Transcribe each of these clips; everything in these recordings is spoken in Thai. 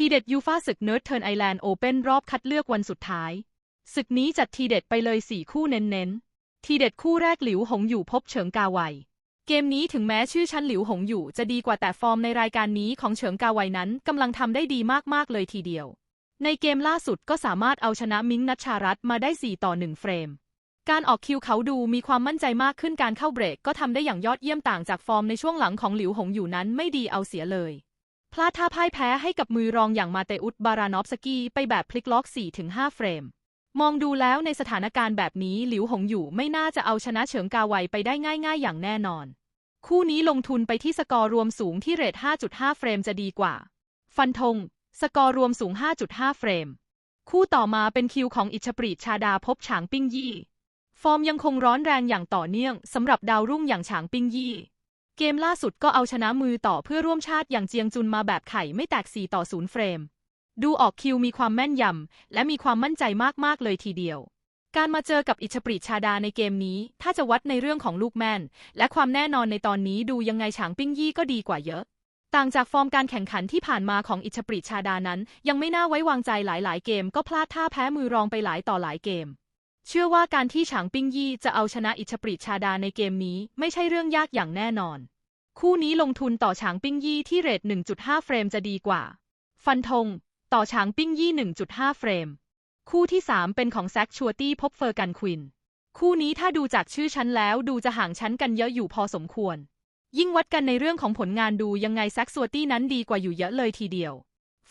ทีเด็ดยูฟาศึกเนิร์ดเทิร์นไอแลนด์โอเปนรอบคัดเลือกวันสุดท้าย ศึกนี้จัดทีเด็ดไปเลย 4 คู่เน้นๆ ทีเด็ดคู่แรกหลิวหงอยู่พบเฉิงกาไวเกมนี้ถึงแม้ชื่อชั้นหลิวหงอยู่จะดีกว่าแต่ฟอร์มในรายการนี้ของเฉิงกาไวนั้นกำลังทำได้ดีมากๆเลยทีเดียว ในเกมล่าสุดก็สามารถเอาชนะมิงนัชชารัตน์มาได้ 4 ต่อ 1 เฟรม การออกคิวเขาดูมีความมั่นใจมากขึ้นการเข้าเบรกก็ทำได้อย่างยอดเยี่ยมต่างจากฟอร์มในช่วงหลังของหลิวหงอยู่นั้นไม่ดีเอาเสียเลย พลาดท่าพ่ายแพ้ให้กับมือรองอย่างมาเตอุสบารานอฟสกี้ไปแบบพลิกล็อก 4-5 เฟรม มองดูแล้วในสถานการณ์แบบนี้หลิวหงอยู่ไม่น่าจะเอาชนะเฉิงกาไวไปได้ง่ายๆ อย่างแน่นอน คู่นี้ลงทุนไปที่สกอร์รวมสูงที่เรท 5.5 เฟรมจะดีกว่า ฟันธง สกอร์รวมสูง 5.5 เฟรม คู่ต่อมาเป็นคิวของอิชปรีชาดาพบฉางปิ้งยี่ ฟอร์มยังคงร้อนแรงอย่างต่อเนื่องสำหรับดาวรุ่งอย่างฉางปิ้งยี่ เกมล่าสุดก็เอาชนะมือต่อเพื่อร่วมชาติอย่างเจียงจุนมาแบบไข่ไม่แตก 4 ต่อ 0 เฟรม ดูออกคิวมีความแม่นยำ และมีความมั่นใจมาก ๆ เลยทีเดียว การมาเจอกับอิชปรีชาดาในเกมนี้ ถ้าจะวัดในเรื่องของลูกแม่น และความแน่นอนในตอนนี้ดูยังไงฉางปิ้งยี่ก็ดีกว่าเยอะ ต่างจากฟอร์มการแข่งขันที่ผ่านมาของอิชปรีชาดานั้น ยังไม่น่าไว้วางใจหลาย ๆ เกม ก็พลาดท่าแพ้มือรองไปหลายต่อหลายเกม เชื่อว่าการที่ฉางปิ้งยี่จะเอาชนะอิชปรีชาดาในเกมนี้ไม่ใช่เรื่องยากอย่างแน่นอน คู่นี้ลงทุนต่อฉางปิ้งยี่ที่เรท 1.5 เฟรมจะดีกว่า ฟันธง ต่อฉางปิ้งยี่ 1.5 เฟรม คู่ที่ 3 เป็นของแซคชัวตี้พบเฟอร์กันควิน คู่นี้ถ้าดูจากชื่อชั้นแล้วดูจะห่างชั้นกันเยอะอยู่พอสมควร ยิ่งวัดกันในเรื่องของผลงานดูยังไงแซคชัวตี้นั้นดีกว่าอยู่เยอะเลยทีเดียว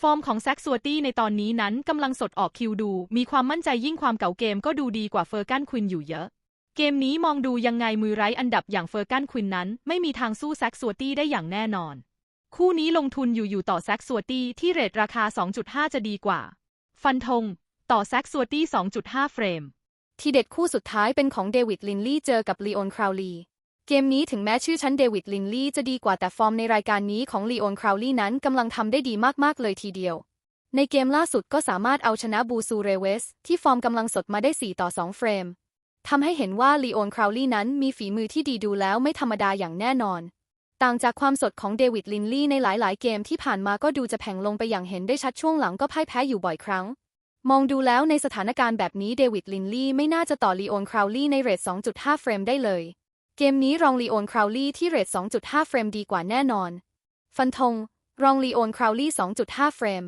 ฟอร์มของแซคชัวตี้ในตอนนี้นั้นกำลังสดออกคิวดู มีความมั่นใจยิ่งความเก่าเกมก็ดูดีกว่าเฟอร์กันควินอยู่เยอะ เกมนี้มองดูยังไงมือไร้อันดับอย่างเฟอร์กันควินนั้น ไม่มีทางสู้แซคซัวตี้ได้อย่างแน่นอน คู่นี้ลงทุนอยู่อยู่ต่อแซคซัวตี้ที่เรทราคา 2.5 จะดีกว่า ฟันธงต่อแซคซัวตี้ 2.5 เฟรม ทีเด็ดคู่สุดท้ายเป็นของเดวิดลินลี่เจอกับลีโอนคราวลี เกมนี้ถึงแม้ชื่อชั้นเดวิดลินลี่จะดีกว่าแต่ฟอร์มในรายการนี้ของลีโอนคราวลีนั้นกำลังทำได้ดีมาก ๆ เลยทีเดียว ในเกมล่าสุดก็สามารถเอาชนะบูซูเรเวส ที่ฟอร์มกำลังสดมาได้ 4 ต่อ 2 เฟรมทำให้เห็นว่าลีโอนคราวลีนั้นมีฝีมือที่ดีดูแล้วไม่ธรรมดาอย่างแน่นอน ต่างจากความสดของเดวิดลินลี่ในหลาย ๆ เกมที่ผ่านมาก็ดูจะแผ่งลงไปอย่างเห็นได้ชัดช่วงหลังก็พ่ายแพ้อยู่บ่อยครั้ง มองดูแล้วในสถานการณ์แบบนี้เดวิดลินลี่ไม่น่าจะต่อลีโอนคราวลีในเรท2.5 เฟรมได้เลย เกมนี้รองลีโอนคราวลี่ที่เรท 2.5 เฟรมดีกว่าแน่นอน ฟันธง รองลีโอนคราวลี่ 2.5 เฟรม